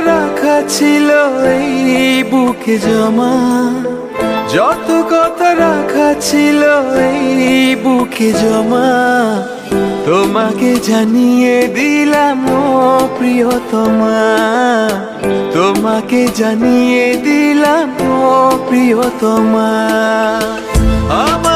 রাখা ছিল এই বুকে জমা। যত কথা রাখা ছিল এই বুকে জমা। তোমাকে জানিয়ে দিলাম ও প্রিয়তমা। তোমাকে জানিয়ে দিলাম ও প্রিয়তমা। আমার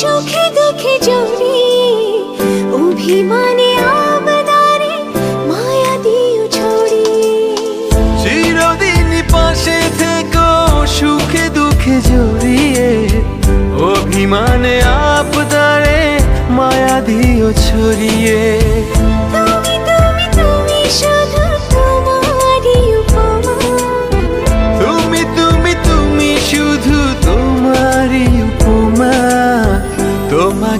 সুখে অভিমানে আবদারে মায়া দিও চিরদিন পাশে থেকো, সুখে দুঃখে জড়িয়ে, অভিমানে আপদারে, মায়া দিও ছড়িয়ে।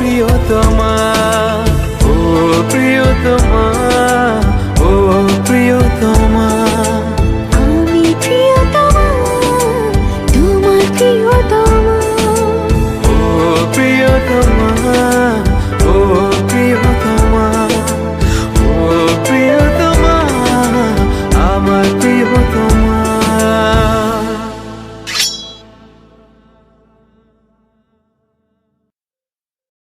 প্রিয়তমা।